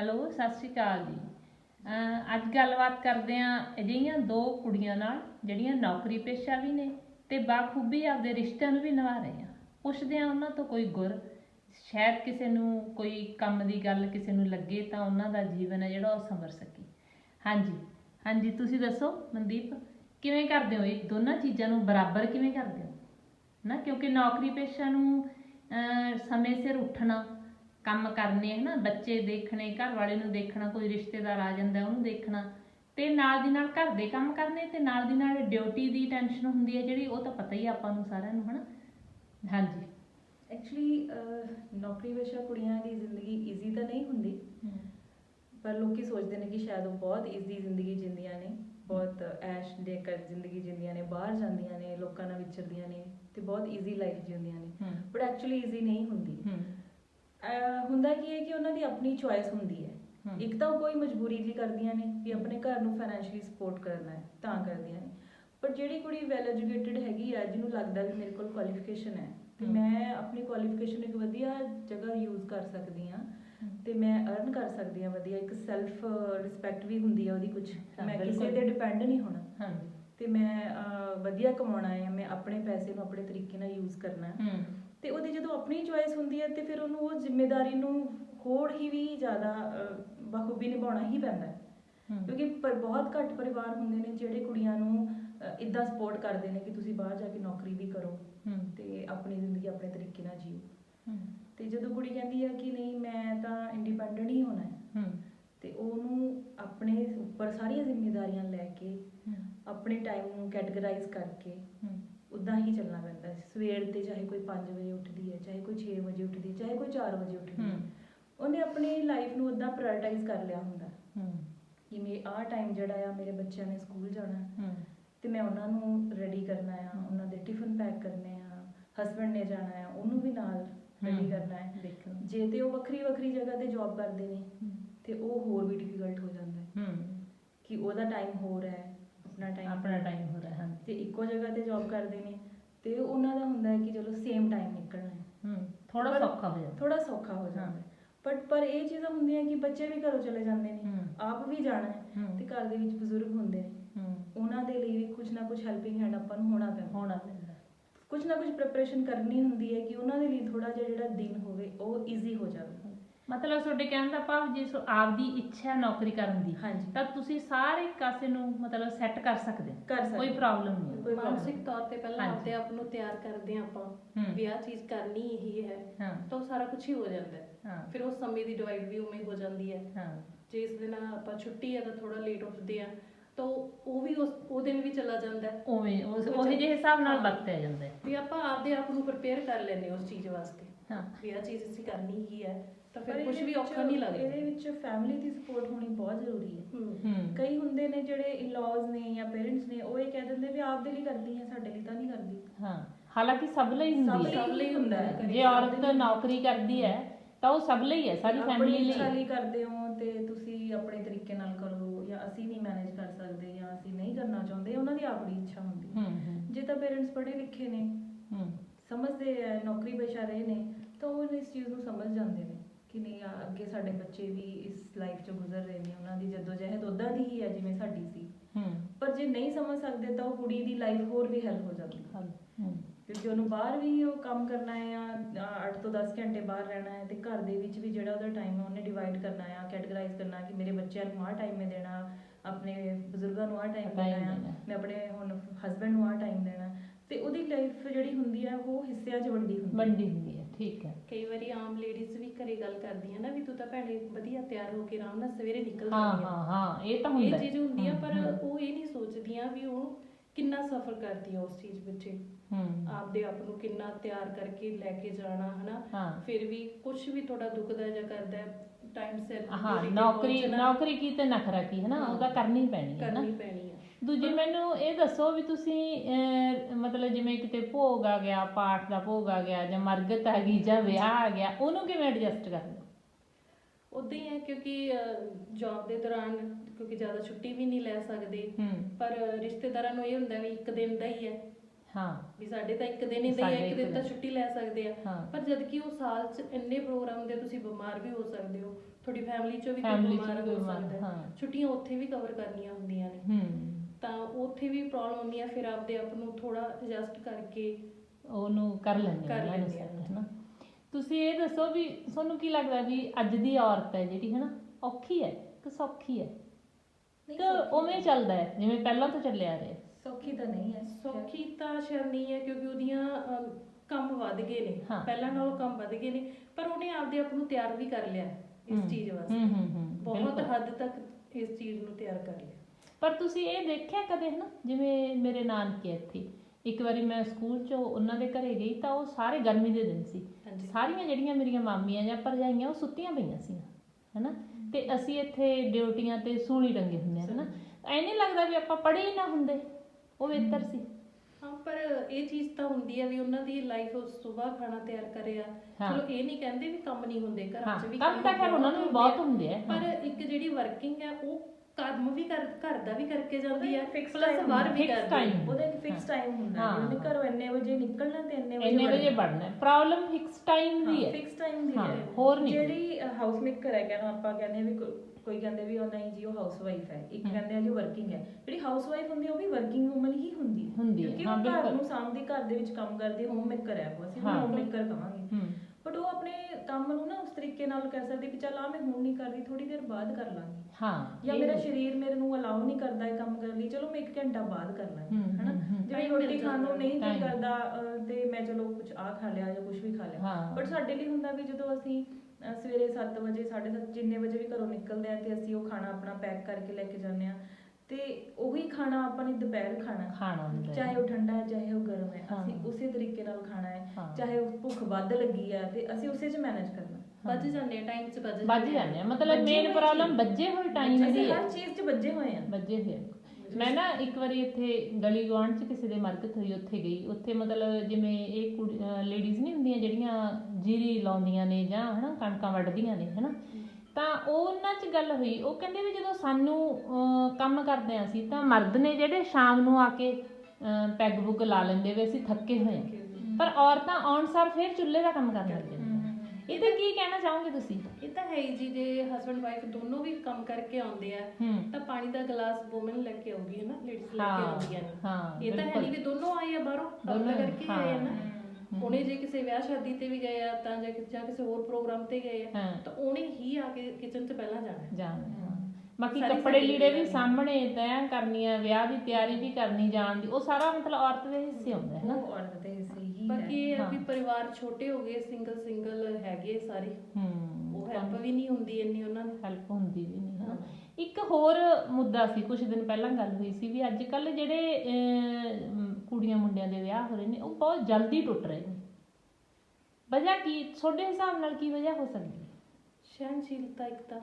Hello, ਸਤਿ ਸ਼੍ਰੀ ਅਕਾਲ ਜੀ। ਅੱਜ ਗੱਲਬਾਤ ਕਰਦੇ ਆਂ ਅਜਿਹੀਆਂ ਦੋ ਕੁੜੀਆਂ ਨਾਲ, ਜਿਹੜੀਆਂ ਨੌਕਰੀ ਪੇਸ਼ਾ ਵੀ ਨੇ ਤੇ ਬਾਖੂਬੀ ਆਪਦੇ ਰਿਸ਼ਤਿਆਂ ਨੂੰ ਵੀ ਨਿਭਾ ਰਹੀਆਂ। ਪੁੱਛਦੇ ਆਂ ਉਹਨਾਂ ਤੋਂ ਕੋਈ ਗੁਰ, ਸ਼ਾਇਦ ਕਿਸੇ ਨੂੰ ਕੋਈ ਕੰਮ ਦੀ ਗੱਲ ਕਿਸੇ ਨੂੰ ਲੱਗੇ ਤਾਂ ਉਹਨਾਂ ਦਾ ਜੀਵਨ ਹੈ ਜਿਹੜਾ ਉਹ ਸਮਰ ਸਕੇ। ਹਾਂਜੀ ਹਾਂਜੀ, ਤੁਸੀਂ ਦੱਸੋ ਮਨਦੀਪ, ਕਿਵੇਂ ਕਰਦੇ ਹੋ ਇਹ? ਦੋਨਾਂ ਚੀਜ਼ਾਂ ਨੂੰ ਬਰਾਬਰ ਕਿਵੇਂ ਕਰਦੇ ਹੋ? ਨਾ, ਕਿਉਂਕਿ ਨੌਕਰੀ ਪੇਸ਼ਾ ਨੂੰ ਸਮੇਂ ਸਿਰ ਉੱਠਣਾ ਕੰਮ ਕਰਨੇ ਹਨਾ? ਬੱਚੇ ਦੇਖਣੇ ਘਰ ਵਾਲੇ ਨੂੰ ਦੇਖਣਾ ਕੋਈ ਰਿਸ਼ਤੇਦਾਰ ਆ ਜਾਂਦਾ ਉਹਨੂੰ ਦੇਖਣਾ। ਤੇ ਨਾਲ ਦੀ ਨਾਲ ਘਰ ਦੇ ਕੰਮ ਕਰਨੇ ਤੇ ਨਾਲ ਦੀ ਨਾਲ ਡਿਊਟੀ ਦੀ ਟੈਨਸ਼ਨ ਹੁੰਦੀ ਹੈ ਜਿਹੜੀ ਉਹ ਤਾਂ ਪਤਾ ਹੀ ਆਪਾਂ ਨੂੰ ਸਾਰਿਆਂ ਨੂੰ ਹਨਾ? ਹਾਂਜੀ। ਐਕਚੁਅਲੀ ਨੌਕਰੀ ਪੇਸ਼ਾ ਕੁੜੀਆਂ ਦੀ ਜ਼ਿੰਦਗੀ ਈਜ਼ੀ ਤਾਂ ਨਹੀਂ ਹੁੰਦੀ। ਪਰ ਲੋਕੀ ਸੋਚਦੇ ਨੇ ਕਿ ਸ਼ਾਇਦ ਉਹ ਬਹੁਤ ਈਜ਼ੀ ਜ਼ਿੰਦਗੀ ਜਿੰਦੀਆਂ ਨੇ ਬਹੁਤ ਐਸ਼ ਦੇ ਕਰ ਜ਼ਿੰਦਗੀ ਜਿੰਦੀਆਂ ਨੇ ਬਾਹਰ ਜਾਂਦੀਆਂ ਨੇ ਲੋਕਾਂ ਨਾਲ ਵਿਚਰਦੀਆਂ ਨੇ ਤੇ ਬਹੁਤ ਈਜ਼ੀ ਲਾਈਫ ਜਿਉਂਦੀਆਂ ਨੇ। ਬਟ ਐਕਚੁਅਲੀ ਈਜ਼ੀ ਨਹੀਂ ਹੁੰਦੀ। ਹੁੰਦਾ ਕੀ ਹੈ ਕਿ ਉਹਨਾਂ ਦੀ ਆਪਣੀ ਚੁਆਇਸ ਹੁੰਦੀ ਹੈ। ਇੱਕ ਤਾਂ ਉਹ ਕੋਈ ਮਜਬੂਰੀ ਜੀ ਕਰਦੀਆਂ ਨੇ ਵੀ ਆਪਣੇ ਘਰ ਨੂੰ ਫਾਈਨੈਂਸ਼ੀਅਲੀ ਸਪੋਰਟ ਕਰਨਾ ਹੈ ਤਾਂ ਕਰਦੀਆਂ ਨੇ। ਪਰ ਜਿਹੜੀ ਕੁੜੀ ਵੈਲ ਐਜੂਕੇਟਿਡ ਹੈਗੀ ਆ ਜਿਹਨੂੰ ਲੱਗਦਾ ਵੀ ਮੇਰੇ ਕੋਲ ਕੁਆਲੀਫਿਕੇਸ਼ਨ ਹੈ ਤੇ। ਮੈਂ ਆਪਣੀ ਕੁਆਲੀਫਿਕੇਸ਼ਨ ਇੱਕ ਵਧੀਆ ਜਗ੍ਹਾ ਯੂਜ਼ ਕਰ ਸਕਦੀ ਹਾਂ ਤੇ ਮੈਂ ਅਰਨ ਕਰ ਸਕਦੀ ਹਾਂ ਵਧੀਆ ਇੱਕ ਸੈਲਫ ਰਿਸਪੈਕਟ ਵੀ ਹੁੰਦੀ ਹੈ ਉਹਦੀ ਕੁਝ ਹਾਂ, ਮੈਂ। ਕਿਸੇ ਤੇ ਡਿਪੈਂਡ ਨਹੀਂ ਹੋਣਾ। ਹਾਂਜੀ। ਤੇ ਮੈਂ ਵਧੀਆ ਕਮਾਉਣਾ ਹੈ ਮੈਂ ਆਪਣੇ ਪੈਸੇ ਨੂੰ ਆਪਣੇ ਤਰੀਕੇ ਨਾਲ ਯੂਜ਼ ਕਰਨਾ ਹੂੰ। ਤੇ ਉਹਦੀ ਜਦੋਂ ਆਪਣੀ ਚੁਆਇਸ ਹੁੰਦੀ ਹੈ ਤੇ ਫਿਰ ਉਹਨੂੰ ਉਹ ਜ਼ਿੰਮੇਵਾਰੀ ਨੂੰ ਹੋਰ ਹੀ ਵੀ ਜ਼ਿਆਦਾ ਬਖੂਬੀ ਨਿਭਾਉਣਾ ਹੀ ਪੈਂਦਾ ਹੈ। ਕਿਉਂਕਿ ਪਰ ਬਹੁਤ ਘੱਟ ਪਰਿਵਾਰ ਹੁੰਦੇ ਨੇ ਜਿਹੜੇ ਕੁੜੀਆਂ ਨੂੰ ਇਦਾਂ ਸਪੋਰਟ ਕਰਦੇ ਨੇ ਕਿ ਤੁਸੀਂ ਬਾਹਰ ਜਾ ਕੇ ਨੌਕਰੀ ਵੀ ਕਰੋ ਤੇ ਆਪਣੀ ਜ਼ਿੰਦਗੀ ਆਪਣੇ ਤਰੀਕੇ ਨਾਲ ਜੀਓ। ਤੇ ਜਦੋਂ ਕੁੜੀ ਕਹਿੰਦੀ ਹੈ ਕਿ ਨਹੀਂ ਮੈਂ ਤਾਂ ਇੰਡੀਪੈਂਡੈਂਟ ਹੀ ਹੋਣਾ ਹੈ। ਤੇ ਉਹਨੂੰ ਆਪਣੇ ਉੱਪਰ ਸਾਰੀਆਂ ਜ਼ਿੰਮੇਵਾਰੀਆਂ ਲੈ ਕੇ ਆਪਣੇ ਟਾਈਮ ਨੂੰ ਕੈਟੇਗਰਾਈਜ਼ ਕਰਕੇ ਉਦਾਂ ਹੀ ਚੱਲਣਾ ਪੈਂਦਾ ਹੈ। ਸਵੇਰ ਤੇ ਚਾਹੇ ਕੋਈ 5 ਵਜੇ ਉੱਠਦੀ ਹੈ ਚਾਹੇ ਕੋਈ 6 ਵਜੇ ਉੱਠਦੀ ਹੈ ਚਾਹੇ ਕੋਈ 4 ਵਜੇ ਉੱਠਦੀ ਹੈ। ਉਹਨੇ ਆਪਣੀ ਲਾਈਫ ਨੂੰ ਉਦਾਂ ਪ੍ਰਾਇੋਰਟਾਈਜ਼ ਕਰ ਲਿਆ ਹੁੰਦਾ ਕਿ ਮੇ ਆਹ ਟਾਈਮ ਜਿਹੜਾ ਆ ਮੇਰੇ ਬੱਚਿਆਂ ਨੇ ਸਕੂਲ ਜਾਣਾ ਤੇ ਮੈਂ ਉਹਨਾਂ ਨੂੰ ਰੈਡੀ ਕਰਨਾ ਆ ਉਹਨਾਂ ਦੇ ਟਿਫਨ ਪੈਕ ਕਰਨੇ ਆ ਹਸਬੰਡ ਨੇ ਜਾਣਾ ਆ ਉਹਨੂੰ ਵੀ ਨਾਲ ਰੈਡੀ। ਕਰਨਾ ਹੈ। ਜੇ ਤੇ ਉਹ ਵੱਖਰੀ ਵੱਖਰੀ ਜਗ੍ਹਾ ਤੇ ਜੌਬ ਕਰਦੇ ਨੇ ਤੇ ਉਹ ਹੋਰ ਵੀ ਡਿਫਿਕਲਟ ਹੋ ਜਾਂਦਾ ਹੈ ਹੂੰ। ਕਿ ਉਹਦਾ ਟਾਈਮ ਹੋਰ ਹੈ। ਆਪਣਾ ਟਾਈਮ ਆਪਣਾ ਟਾਈਮ ਹੋ। ਰਿਹਾ ਤੇ ਇੱਕੋ ਜਗ੍ਹਾ ਤੇ ਜੌਬ ਕਰਦੇ ਨੇ ਤੇ ਉਹਨਾਂ ਦਾ ਹੁੰਦਾ ਹੈ ਕਿ ਚਲੋ ਸੇਮ ਟਾਈਮ ਨਿਕਲਣਾ ਹੈ। ਹੂੰ ਥੋੜਾ ਸੌਖਾ ਹੋ ਜਾਂਦਾ। ਥੋੜਾ ਸੌਖਾ ਹੋ ਜਾਂਦਾ ਬਟ ਪਰ ਇਹ ਚੀਜ਼ਾਂ ਹੁੰਦੀਆਂ ਕਿ ਬੱਚੇ ਵੀ ਘਰੋਂ ਚਲੇ ਜਾਂਦੇ ਨੇ। ਆਪ ਵੀ ਜਾਣਾ ਹੈ। ਤੇ ਘਰ ਦੇ ਵਿੱਚ ਬਜ਼ੁਰਗ ਹੁੰਦੇ ਨੇ। ਉਹਨਾਂ ਦੇ ਲਈ ਵੀ ਕੁਝ ਨਾ ਕੁਝ ਹੈਲਪਿੰਗ ਹੈਂਡ ਆਪਾਂ ਨੂੰ ਹੋਣਾ ਪੈਂਦਾ। ਹੋਣਾ ਪੈਂਦਾ। ਕੁਝ ਨਾ ਕੁਝ ਪ੍ਰੈਪਰੇਸ਼ਨ ਕਰਨੀ ਹੁੰਦੀ ਹੈ ਕਿ ਉਹਨਾਂ ਦੇ ਲਈ ਥੋੜਾ ਜਿਹਾ ਜਿਹੜਾ ਦਿਨ ਹੋਵੇ ਉਹ ਈਜ਼ੀ ਹੋ ਜਾਵੇ। ਮਤਲਬ ਤੁਹਾਡੇ ਕਹਿਣ ਦਾ ਭਾਵ ਜੇ ਸੋ ਆਪਦੀ ਇੱਛਾ ਹੈ ਨੌਕਰੀ ਕਰਨ ਦੀ ਹਾਂਜੀ। ਤਾਂ ਤੁਸੀਂ ਸਾਰੇ ਕਾਸੇ ਨੂੰ ਮਤਲਬ ਸੈੱਟ ਕਰ ਸਕਦੇ ਹੋ। ਕਰ ਸਕਦੇ ਕੋਈ। ਪ੍ਰੋਬਲਮ ਨਹੀਂ ਕੋਈ problem ਮਾਨਸਿਕ ਤੌਰ ਤੇ ਪਹਿਲਾਂ ਹਾਂਜੀ। ਆਪਦੇ ਆਪ ਨੂੰ ਤਿਆਰ ਕਰਦੇ ਹਾਂ ਆਪਾਂ ਹੂੰ। ਵੀ ਆਹ ਚੀਜ਼ ਕਰਨੀ ਹੀ ਹੈ ਹਾਂ। ਤਾਂ ਉਹ ਸਾਰਾ ਕੁਝ ਹੀ ਹੋ ਜਾਂਦਾ ਹੈ। ਹਾਂ। ਫਿਰ ਉਸ ਸਮੇਂ ਦੀ ਡਿਵਾਈਡ ਵੀ ਉਵੇਂ ਹੋ ਜਾਂਦੀ ਹੈ। ਹਾਂ। ਜੇ ਇਸ ਦਿਨ ਆਪਾਂ ਛੁੱਟੀ ਹੈ ਤਾਂ ਥੋੜਾ ਲੇਟ ਉੱਠਦੇ ਆ ਤਾਂ ਉਹ ਵੀ ਉਸ ਉਹ ਦਿਨ ਵੀ ਚਲਾ ਜਾਂਦਾ ਹੈ। ਉਵੇਂ ਉਸ ਉਹੇ ਜਿਹੇ ਹਿਸਾਬ ਨਾਲ ਵਰਤਿਆ ਜਾਂਦਾ ਹੈ। ਵੀ ਆਪਾਂ ਆਪਦੇ ਆਪ ਨੂੰ ਪ੍ਰਪੇਅਰ ਕਰ ਲੈਂਦੇ ਹਾਂ ਉਸ ਚੀਜ਼ ਵਾਸਤੇ ਹਾਂ। ਵੀ ਆਹ ਚੀਜ਼ ਅਸੀਂ ਕਰਨੀ ਹੀ ਹੈ। ਤਾਂ ਪਰ ਫਿਰ ਕੁਝ ਇਹਦੇ ਵੀ ਵਿੱਚ- ਔਖਾ ਨਹੀਂ ਲੱਗਦਾ। ਇਹਦੇ ਵਿੱਚ ਫੈਮਿਲੀ ਦੀ ਸਪੋਰਟ ਹੋਣੀ ਬਹੁਤ ਜ਼ਰੂਰੀ ਹੈ। ਹੂੰ। ਕਈ ਹੁੰਦੇ ਨੇ ਜਿਹੜੇ ਇਨ-ਲॉज ਨੇ ਜਾਂ ਪੇਰੈਂਟਸ ਨੇ ਉਹ ਇਹ ਕਹਿ ਦਿੰਦੇ ਵੀ ਆਪਦੇ ਲਈ ਕਰਦੀ ਹੈ ਸਾਡੇ ਲਈ ਤਾਂ ਨਹੀਂ ਕਰਦੀ। ਹਾਂ ਹਾਲਾਂਕਿ ਸਭ ਲਈ ਸਭ ਹੁੰਦੀ ਹੈ। ਸਭ ਲਈ ਹੁੰਦਾ ਹੈ। ਜੇ ਔਰਤ। ਨੌਕਰੀ ਕਰਦੀ ਹੈ ਤਾਂ ਉਹ ਸਭ ਲਈ ਹੈ ਸਾਰੀ ਆਪਣੀ ਫੈਮਿਲੀ ਇੱਛਾ ਲਈ ਲਈ ਕਰਦੇ ਹੋ ਤੇ ਤੁਸੀਂ ਆਪਣੇ ਤਰੀਕੇ ਨਾਲ ਕਰੋ ਜਾਂ ਅਸੀਂ ਨਹੀਂ ਮੈਨੇਜ ਕਰ ਸਕਦੇ ਜਾਂ ਅਸੀਂ ਨਹੀਂ ਕਰਨਾ ਚਾਹੁੰਦੇ ਉਹਨਾਂ ਦੀ ਆਪਣੀ ਇੱਛਾ ਹੁੰਦੀ ਹੈ। ਹੂੰ ਹੂੰ। ਜੇ ਤਾਂ ਪੇਰੈਂਟਸ ਪੜ੍ਹੇ ਲਿਖੇ ਨੇ ਹੂੰ। ਸਮਝਦੇ ਆ ਨੌਕਰੀ ਪੇਸ਼ਾ ਰਹੇ ਨੇ ਤਾਂ ਉਹ ਇਸ ਚੀਜ਼ ਨੂੰ ਸਮਝ ਜਾਂਦੇ ਨੇ। ਕਿ ਨਹੀਂ ਆ ਅੱਗੇ ਸਾਡੇ ਬੱਚੇ ਵੀ ਇਸ ਲਾਈਫ 'ਚੋਂ ਗੁਜ਼ਰ ਰਹੇ ਨੇ ਉਹਨਾਂ ਦੀ ਜਦੋਜਹਿਦ ਉਦਾਂ ਦੀ ਹੀ ਹੈ ਜਿਵੇਂ ਸਾਡੀ ਸੀ। ਹੂੰ। ਪਰ ਜੇ ਨਹੀਂ ਸਮਝ ਸਕਦੇ ਤਾਂ ਉਹ ਕੁੜੀ ਦੀ ਲਾਈਫ ਹੋਰ ਵੀ ਹੈਲ ਹੋ ਜਾਂਦੀ। ਹੈ। ਹੂੰ ਕਿਉਂਕਿ ਉਹਨੂੰ ਬਾਹਰ ਵੀ ਉਹ ਕੰਮ ਕਰਨਾ ਹੈ ਆ 8 ਤੋਂ 10 ਘੰਟੇ ਬਾਹਰ ਰਹਿਣਾ ਹੈ ਤੇ ਘਰ ਦੇ ਵਿੱਚ ਵੀ ਜਿਹੜਾ ਉਹਦਾ ਟਾਈਮ ਹੈ ਉਹਨੇ ਡਿਵਾਈਡ ਕਰਨਾ ਹੈ ਕੈਟੇਗਰਾਈਜ਼ ਕਰਨਾ ਕਿ ਮੇਰੇ ਬੱਚਿਆਂ ਨੂੰ ਆਹ ਟਾਈਮ ਮੈਂ ਦੇਣਾ ਆਪਣੇ ਬਜ਼ੁਰਗਾਂ ਨੂੰ ਆਹ ਟਾਈਮ ਦੇਣਾ ਹੈ। ਮੈਂ ਆਪਣੇ ਹੁਣ ਹਸਬੰਡ ਨੂੰ ਆਹ ਟਾਈਮ ਦੇਣਾ। ਤੇ ਉਹਦੀ ਲਾਈਫ ਜਿਹੜੀ ਹੁੰਦੀ ਹੈ ਉਹ ਹਿੱਸਿਆਂ 'ਚ ਵੰਡੀ ਹੁੰਦੀ ਹੈ। ਵੰਡੀ ਹੁੰਦੀ ਹੈ। ਠੀਕ ਹੈ। ਕਈ ਵਾਰੀ ਆਮ ਲੇਡੀਜ਼ ਵੀ ਘਰੇ ਗੱਲ ਕਰਦੀਆਂ ਨਾ ਵੀ ਤੂੰ ਤਾਂ ਭੈਣੇ ਵਧੀਆ ਤਿਆਰ ਹੋ ਕੇ ਆਰਾਮ ਨਾਲ ਸਵੇਰੇ ਨਿਕਲ ਹਾਂ ਜਾਂਦੀ ਆ। ਹਾਂ ਹਾਂ ਇਹ ਤਾਂ ਇਹ ਹੁੰਦਾ ਚੀਜ਼ ਹੁੰਦੀ ਆ ਪਰ ਉਹ ਇਹ ਨਹੀਂ ਸੋਚਦੀਆਂ ਵੀ ਉਹ ਕਿੰਨਾ ਸਫਰ ਕਰਦੀ ਆ ਉਸ ਚੀਜ਼ ਪਿੱਛੇ। ਹੂੰ। ਆਪਦੇ ਆਪ ਨੂੰ ਕਿੰਨਾ ਤਿਆਰ ਕਰਕੇ ਲੈ ਕੇ ਜਾਣਾ ਹਨਾ? ਹਾਂ। ਫਿਰ ਵੀ ਕੁਝ ਵੀ ਤੁਹਾਡਾ ਦੁਖਦਾ ਜਾਂ ਕਰਦਾ ਟਾਈਮ ਸਿਰ ਹਾਂ ਤੇ ਨੌਕਰੀ ਪਹੁੰਚਣਾ। ਨੌਕਰੀ ਕੀ ਤੇ ਨਖਰਾ ਕੀ ਹੈ। ਨਾ ਉਹਦਾ ਕਰਨੀ ਪੈਣੀ ਹੈ ਨਾ ਕਰਨੀ ਪੈਣੀ ਦੂਜੀ ਮੈਨੂੰ ਇਹ ਦੱਸੋ ਵੀ ਤੁਸੀਂ ਅਹ, ਮਤਲਬ ਜਿਵੇਂ ਕਿਤੇ ਭੋਗ ਆ ਗਿਆ ਪਾਠ ਦਾ ਭੋਗ ਆ ਗਿਆ ਜਾਂ ਮਰਗਤ ਆ ਗਈ ਜਾਂ ਵਿਆਹ ਆ ਗਿਆ ਉਹਨੂੰ ਕਿਵੇਂ ਐਡਜਸਟ ਕਰਦੇ ਹੋ? ਉਦਾਂ ਹੀ ਹੈ ਕਿਉਂਕਿ ਜੌਬ ਦੇ ਦੌਰਾਨ ਕਿਉਂਕਿ ਜ਼ਿਆਦਾ ਛੁੱਟੀ ਵੀ ਨਹੀਂ ਲੈ ਸਕਦੇ। ਹੂੰ। ਪਰ ਰਿਸ਼ਤੇਦਾਰਾਂ ਨੂੰ ਇਹ ਹੁੰਦਾ ਵੀ ਇੱਕ ਦਿਨ ਦਾ ਹੀ ਹੈ। ਹਾਂ। ਵੀ ਸਾਡੇ ਤਾਂ ਇੱਕ ਦਿਨ ਹੀ ਦੇ ਸਾਡੇ ਇੱਕ ਇੱਕ ਦਿਨ ਤਾਂ ਦਿਨ। ਛੁੱਟੀ ਲੈ ਸਕਦੇ ਆ। ਹਾਂ। ਪਰ ਜਦ ਕਿ ਉਹ ਸਾਲ 'ਚ ਇੰਨੇ ਪ੍ਰੋਗਰਾਮ ਦੇ ਤੁਸੀਂ ਬਿਮਾਰ ਵੀ ਹੋ ਸਕਦੇ ਹੋ। ਤੁਹਾਡੀ ਫੈਮਿਲੀ 'ਚੋਂ ਵੀ ਕੋਈ Family 'ਚ ਬਿਮਾਰ ਵੀ ਹੋ ਬਿਮਾਰ, ਸਕਦਾ ਹੈ। ਹਾਂ। ਛੁੱਟੀਆਂ ਉੱਥੇ ਵੀ ਕਵਰ ਕਰਨੀਆਂ ਹੁੰਦੀਆਂ ਨੇ। ਹੂੰ। ਤਾਂ ਉੱਥੇ ਵੀ ਪ੍ਰੋਬਲਮ ਹੁੰਦੀ ਆ ਫਿਰ ਆਪਦੇ ਆਪ ਨੂੰ ਥੋੜਾ ਐਡਜਸਟ ਕਰਕੇ ਉਹਨੂੰ ਕਰ ਲੈਂਦੇ ਕਰ ਆ। ਹਨਾ? ਤੁਸੀਂ ਇਹ ਦੱਸੋ ਵੀ ਤੁਹਾਨੂੰ ਕੀ ਲੱਗਦਾ ਵੀ ਅੱਜ ਦੀ ਔਰਤ ਹੈ ਜਿਹੜੀ ਹਨਾ? ਔਖੀ ਹੈ ਕਿ ਸੌਖੀ ਹੈ? ਕਿ ਉਵੇਂ ਚੱਲਦਾ ਹੈ ਜਿਵੇਂ ਪਹਿਲਾਂ ਤੋਂ ਚੱਲਿਆ ਰਿਹਾ। ਸੌਖੀ ਤਾਂ ਨਹੀਂ ਹੈ। ਸੌਖੀ ਤਾਂ ਸ਼ਾਇਦ ਨਹੀਂ ਹੈ ਕਿਉਂਕਿ ਉਹਦੀਆਂ ਕੰਮ ਵੱਧ ਗਏ ਨੇ। ਪਹਿਲਾਂ ਨਾਲੋਂ ਕੰਮ ਵੱਧ ਗਏ ਨੇ ਪਰ ਉਹਨੇ ਆਪਦੇ ਆਪ ਨੂੰ ਤਿਆਰ ਵੀ ਕਰ ਲਿਆ ਇਸ ਚੀਜ਼ ਵਾਸਤੇ। ਹੂੰ ਹੂੰ ਬਹੁਤ। ਹੱਦ ਤੱਕ ਇਸ ਚੀਜ਼ ਨੂੰ ਤਿਆਰ ਕਰ ਲਿਆ। ਪਰ ਤੁਸੀਂ ਇਹ ਦੇਖਿਆ ਕਦੇ ਹਨਾ? ਜਿਵੇਂ ਮੇਰੇ ਨਾਨਕੇ ਇੱਥੇ ਇੱਕ ਵਾਰੀ ਮੈਂ ਸਕੂਲ ਚੋਂ ਉਹਨਾਂ ਦੇ ਘਰੇ ਗਈ ਤਾਂ ਉਹ ਸਾਰੇ ਗਰਮੀ ਦੇ ਦਿਨ ਸੀ। ਸਾਰੀਆਂ ਜਿਹੜੀਆਂ ਮੇਰੀਆਂ ਮਾਮੀਆਂ ਜਾਂ ਭਰਜਾਈਆਂ ਉਹ ਸੁੱਤੀਆਂ ਪਈਆਂ ਸੀ ਹਨਾ? ਤੇ ਅਸੀਂ ਇੱਥੇ ਡਿਊਟੀਆਂ ਤੇ ਸੂਲੀ ਟੰਗੇ ਹੁੰਦੇ ਆ ਹਨਾ? ਐ ਨਹੀਂ ਲੱਗਦਾ ਵੀ ਆਪਾਂ ਪੜ੍ਹੇ ਹੀ ਨਾ ਹੁੰਦੇ ਉਹ ਬਿਹਤਰ ਸੀ। ਹਾਂ ਪਰ ਇਹ ਚੀਜ਼ ਤਾਂ ਹੁੰਦੀ ਹੈ ਵੀ ਉਹਨਾਂ ਦੀ ਲਾਈਫ ਸਵੇਰ ਖਾਣਾ ਤਿਆਰ ਕਰਿਆ ਹਾਂ। ਚਲੋ ਇਹ ਨਹੀਂ ਕਹਿੰਦੇ ਵੀ ਕੰਮ ਨਹੀਂ ਹੁੰਦੇ ਹਾਂ ਘਰਾਂ 'ਚ ਵੀ ਕੰਮ ਤਾਂ ਖੈਰ ਉਹਨਾਂ ਨੂੰ ਵੀ ਬਹੁਤ ਹੁੰਦੇ ਆ ਪਰ ਇੱਕ ਜਿਹੜੀ ਵਰਕਿੰਗ ਹੈ ਉਹ ਕੰਮ ਵੀ ਕਰ ਘਰ ਦਾ ਵੀ ਕਰਕੇ ਜਾਂਦੀ ਹੈ Fixed ਪਲੱਸ time ਬਾਹਰ ਵੀ fixed ਕਰਦੀ। ਹੈ ਉਹਦਾ ਇੱਕ ਫਿਕਸ ਟਾਈਮ ਹੁੰਦਾ ਹਾਂ। ਹੈ ਉਹਨੇ ਘਰੋਂ ਇੰਨੇ ਵਜੇ ਨਿਕਲਣਾ ਤੇ ਇੰਨੇ ਵਜੇ ਇੰਨੇ ਵਜੇ ਪੜ੍ਹਨਾ ਪ੍ਰੋਬਲਮ ਫਿਕਸ ਟਾਈਮ ਦੀ ਹੈ ਫਿਕਸ ਟਾਈਮ ਦੀ ਹਾਂ, ਹੈ। ਹੋਰ ਨਹੀਂ। ਜਿਹੜੀ ਹਾਊਸ ਮੇਕਰ ਹੈ ਕਹਿੰਦਾ ਆਪਾਂ ਕਹਿੰਦੇ ਆ ਵੀ ਕੋ- ਕੋਈ ਕਹਿੰਦੇ ਵੀ ਉਹ ਨਹੀਂ ਜੀ ਉਹ ਹਾਊਸ ਵਾਈਫ ਹੈ ਇੱਕ। ਕਹਿੰਦੇ ਆ ਜੀ ਵਰਕਿੰਗ ਹੈ ਜਿਹੜੀ ਹਾਊਸ ਵਾਈਫ ਹੁੰਦੀ ਹੈ ਉਹ ਵੀ ਵਰਕਿੰਗ ਵੂਮਨ ਹੀ ਹੁੰਦੀ ਹੈ ਹੁੰਦੀ ਹੈ, ਕਿਉਂਕਿ ਹਾਂ, ਉਹ ਘਰ ਬਿਲਕੁਲ। ਨੂੰ ਸਾਂਭਦੀ ਘਰ ਦੇ ਵਿੱਚ ਕੰਮ ਕਰਦੀ ਹੋਮ ਮੇਕਰ ਹੈ ਉਹ ਅਸੀਂ। ਹੋਮ ਮੇਕਰ ਕਹਾਂਗੇ ਹੂੰ ਬਟ ਉਹ ਆਪਣੇ ਕੰਮ ਨੂੰ ਨਾ ਉਸ ਤਰੀਕੇ ਨਾਲ ਕਹਿ ਸਕਦੀ ਵੀ ਚੱਲ ਆ ਮੈਂ ਹੁਣ ਨਹੀਂ ਕਰਦੀ ਥੋੜੀ ਦੇਰ ਬਾਅਦ ਕਰ ਲਾਂਗੀ ਹਾਂ ਜਾਂ ਮੇਰਾ। ਸਰੀਰ ਮੇਰੇ ਨੂੰ ਅਲਾਉ ਨਹੀਂ ਕਰਦਾ ਇਹ ਕੰਮ ਕਰਨ ਲਈ ਚਲੋ ਮੈਂ 1 ਘੰਟਾ ਬਾਅਦ ਕਰ ਲਾਂਗੀ ਹਨਾ। ਜਿਵੇਂ ਰੋਟੀ ਖਾਣ ਨੂੰ। ਨਹੀਂ ਦਿਲ। ਕਰਦਾ ਤੇ ਮੈਂ ਚਲੋ ਕੁਝ ਆ ਖਾ ਲਿਆ ਜਾਂ ਕੁਝ ਵੀ ਖਾ ਲਿਆ। ਬਟ ਸਾਡੇ ਲਈ ਹੁੰਦਾ ਵੀ ਜਦੋਂ ਅਸੀਂ ਸਵੇਰੇ 7 ਵਜੇ 7:30 ਜਿੰਨੇ ਵਜੇ ਵੀ ਘਰੋਂ ਨਿਕਲਦੇ ਆ ਤੇ ਅਸੀਂ ਉਹ ਖਾਣਾ ਆਪਣਾ ਪੈਕ ਕਰਕੇ ਲੈ ਕੇ ਜਾਂਦੇ ਆ। ਤੇ ਉਹੀ ਖਾਣਾ ਆਪਾਂ ਨੇ ਦੁਪਹਿਰ ਖਾਣਾ। ਖਾਣਾ ਹੁੰਦਾ ਹੈ। ਚਾਹੇ ਉਹ ਠੰਡਾ ਹੈ ਚਾਹੇ ਉਹ ਗਰਮ ਹੈ। ਅਸੀਂ ਉਸੇ ਤਰੀਕੇ ਨਾਲ ਖਾਣਾ ਹੈ। ਚਾਹੇ ਉਹ ਭੁੱਖ ਵੱਧ ਲੱਗੀ ਹੈ ਤੇ ਅਸੀਂ ਉਸੇ 'ਚ ਮੈਨੇਜ ਕਰਨਾ। ਵੱਜ ਜਾਂਦੇ ਆ ਟਾਈਮ 'ਚ ਵੱਜ ਜਾਂਦੇ ਆ। ਮਤਲਬ ਮੇਨ ਪ੍ਰੋਬਲਮ। ਬੱਜੇ ਹੋਏ ਟਾਈਮ ਦੀ ਹੈ। ਹਰ ਚੀਜ਼ 'ਚ ਵੱਜੇ ਹੋਏ ਆ। ਵੱਜੇ ਹੋਏ ਆ। ਮੈਂ ਨਾ ਇੱਕ ਵਾਰੀ ਇੱਥੇ ਗਲੀ ਗੁਆਂਢ ਚ ਕਿਸੇ ਦੇ ਮਰਕਤ ਹੋਈ ਉੱਥੇ ਗਈ। ਉੱਥੇ ਮਤਲਬ ਜਿਵੇਂ ਇਹ ਲੇਡੀਜ਼ ਹੁੰਦੀਆਂ ਜਿਹੜੀਆਂ ਜੀਰੀ ਲਾਉਂਦੀਆਂ ਨੇ ਜਾਂ ਹਨਾ ਕਣਕਾਂ ਵੱਢਦੀਆਂ ਨੇ ਹਨਾ। ਤਾਂ ਉਹ ਉਹਨਾਂ 'ਚ ਗੱਲ ਹੋਈ। ਉਹ ਕਹਿੰਦੇ ਵੀ ਜਦੋਂ ਸਾਨੂੰ ਕੰਮ ਕਰਦੇ ਆ ਅਸੀਂ ਤਾਂ ਮਰਦ ਨੇ ਜਿਹੜੇ ਸ਼ਾਮ ਨੂੰ ਆ ਕੇ ਪੈਗ ਬੁੱਗ ਲਾ ਲੈਂਦੇ ਵੀ ਅਸੀਂ ਥੱਕੇ ਹੋਏ ਆ। ਪਰ ਔਰਤਾਂ ਆਉਣ ਸਾਰ ਫਿਰ ਚੁੱਲ੍ਹੇ ਦਾ ਕੰਮ ਕਰਨ ਲੱਗ ਜਾਂਦੀਆਂ ਇਹਦੇ ਕੀ ਕਹਿਣਾ ਚਾਹੋਗੇ ਤੁਸੀਂ? ਇਹ ਤਾਂ ਹੈ ਜੀ ਜੇ ਹਸਬੰਡ ਵਾਈਫ ਦੋਨੋਂ ਵੀ ਕੰਮ ਕਰਕੇ ਆਉਂਦੇ ਆ ਤਾਂ ਪਾਣੀ ਦਾ ਗਲਾਸ ਵੂਮਨ ਲੈ ਕੇ ਆਉਗੀ ਹੈ ਨਾ ਲੇਡੀਜ਼ ਲੈ ਕੇ ਆਉਂਦੀਆਂ ਨੇ। ਹਾਂ, ਇਹ ਤਾਂ ਹੈ। ਨਹੀਂ ਵੀ ਦੋਨੋਂ ਆਏ ਆ ਬਾਹਰੋਂ ਕੰਮ ਕਰਕੇ ਆਏ ਆ ਨਾ। ਉਹਨੇ ਜੇ ਕਿਸੇ ਵਿਆਹ ਸ਼ਾਦੀ ਤੇ ਵੀ ਗਏ ਆ ਤਾਂ ਜਾਂ ਕਿਸੇ ਹੋਰ ਪ੍ਰੋਗਰਾਮ ਤੇ ਗਏ ਆ। ਤਾਂ ਉਹਨੇ ਹੀ ਆ ਕੇ ਕਿਚਨ 'ਚ ਪਹਿਲਾਂ ਜਾਣਾ ਹੈ। ਜਾਣ ਹਾਂ। ਬਾਕੀ ਕੱਪੜੇ ਲੀੜੇ ਵੀ। ਸਾਹਮਣੇ ਤੈਅ ਕਰਨੀਆਂ ਵਿਆਹ ਦੀ ਤਿਆਰੀ ਵੀ ਕਰਨੀ ਜਾਣ ਦੀ ਉਹ ਸਾਰਾ ਮਤਲਬ ਔਰਤ ਦੇ ਹਿੱਸੇ ਹੁੰਦਾ ਹੈ ਨਾ ਉਹ ਔਰਤ ਦੇ ਹਿੱਸੇ ਹੀ ਬਾਕੀ ਇਹ ਵੀ। ਪਰਿਵਾਰ ਛੋਟੇ ਹੋ ਗਏ ਸਿੰਗਲ ਸਿੰਗਲ ਹੈਗੇ ਸਾਰੇ ਹੂੰ ਉਹ ਹੈਲਪ ਵੀ ਨਹੀਂ ਹੁੰਦੀ ਇੰਨੀ ਉਹਨਾਂ ਦੀ ਹੈਲਪ ਹੁੰਦੀ ਵੀ ਨਹੀਂ ਹਾਂ। ਇੱਕ ਹੋਰ ਮੁੱਦਾ ਸੀ ਕੁਝ ਦਿਨ ਪਹਿਲਾਂ ਗੱਲ ਹੋਈ ਸੀ ਵੀ ਅੱਜ ਕੱਲ ਜਿਹੜੇ ਕੁੜੀਆਂ ਮੁੰਡਿਆਂ ਦੇ ਵਿਆਹ ਹੋ ਰਹੇ ਨੇ ਉਹ ਬਹੁਤ ਜਲਦੀ ਟੁੱਟ ਰਹੇ ਨੇ ਵਜ੍ਹਾ ਕੀ ਤੁਹਾਡੇ ਹਿਸਾਬ ਨਾਲ ਕੀ ਵਜ੍ਹਾ ਹੋ ਸਕਦੀ ਹੈ ਸਹਿਨਸ਼ੀਲਤਾ ਇੱਕ ਤਾਂ।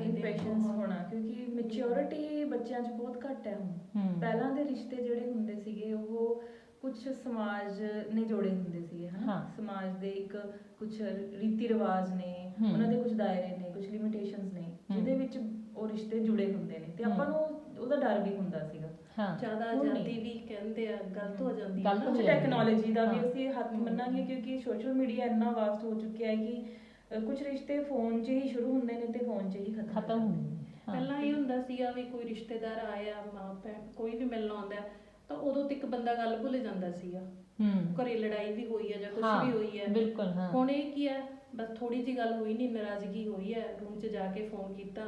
ਇੰਪੈਸ਼ਨਸ ਹੋਣਾ ਕਿਉਂਕਿ ਮੈਚਿਓਰਿਟੀ ਬੱਚਿਆਂ 'ਚ ਬਹੁਤ ਘੱਟ ਹੈ ਹੁਣ। ਪਹਿਲਾਂ ਦੇ ਰਿਸ਼ਤੇ ਜਿਹੜੇ ਹੁੰਦੇ ਸੀਗੇ ਉਹ ਕੁਝ ਸਮਾਜ ਨੇ ਜੋੜੇ ਹੁੰਦੇ ਸੀਗੇ ਹਨਾ। ਸਮਾਜ ਦੇ ਇੱਕ ਕੁਝ ਰੀਤੀ ਰਿਵਾਜ ਨੇ। ਉਹਨਾਂ ਦੇ ਕੁਝ ਦਾਇਰੇ ਨੇ ਕੁਝ ਲਿਮਿਟੇਸ਼ਨਸ ਨੇ। ਜਿਹਦੇ ਵਿੱਚ ਉਹ ਰਿਸ਼ਤੇ ਜੁੜੇ ਹੁੰਦੇ ਨੇ ਤੇ ਆਪਾਂ। ਨੂੰ ਉਹਦਾ ਡਰ ਵੀ ਹੁੰਦਾ ਸੀਗਾ ਹਾਂ ਜ਼ਿਆਦਾ ਹੁਣ ਨਹੀਂ। ਆਜ਼ਾਦੀ ਵੀ ਕਹਿੰਦੇ ਆ ਗਲਤ ਹੋ ਜਾਂਦੀ ਹੈ ਗਲਤ ਨਾ। ਹੋ ਕੁਝ ਜਾਂਦੀ ਹੈ। ਟੈਕਨੋਲੋਜੀ ਦਾ ਵੀ ਹਾਂ। ਅਸੀਂ ਹੱਥ ਹਮ। ਮੰਨਾਂਗੇ ਕਿਉਂਕਿ ਸੋਸ਼ਲ ਮੀਡੀਆ ਇੰਨਾ ਵਾਸਟ ਹੋ ਚੁੱਕਿਆ ਹੈ ਕਿ ਕੁਝ ਰਿਸ਼ਤੇ ਫੋਨ 'ਚ ਹੀ ਸ਼ੁਰੂ ਹੁੰਦੇ ਨੇ ਤੇ ਫੋਨ 'ਚ ਹੀ ਖਤਮ ਖਤਮ ਹੁੰਦੇ ਨੇ ਹਾਂ। ਪਹਿਲਾਂ ਇਹ ਹੁੰਦਾ ਸੀਗਾ ਵੀ ਕੋਈ ਰਿਸ਼ਤੇਦਾਰ ਆਇਆ ਮਾਂ ਭੈਣ ਕੋਈ ਵੀ ਮਿਲਣ ਆਉਂਦਾ ਹੈ, ਤਾਂ ਉਦੋਂ ਤੱਕ ਬੰਦਾ ਗੱਲ ਭੁੱਲ ਜਾਂਦਾ ਸੀਗਾ ਹੂੰ ਘਰੇ ਲੜਾਈ ਵੀ ਹੋਈ ਹੈ ਜਾਂ ਕੁਝ ਹਾਂ, ਵੀ ਹੋਈ ਹੈ ਬਿਲਕੁਲ, ਹਾਂ। ਹੁਣ ਇਹ ਕੀ ਹੈ ਬਸ ਥੋੜੀ ਜੀ ਗੱਲ ਹੋਈ ਨਹੀਂ ਨਾਰਾਜ਼ਗੀ ਹੋਈ ਹੈ ਰੂਮ 'ਚ ਜਾ ਕੇ ਫੋਨ ਕੀਤਾ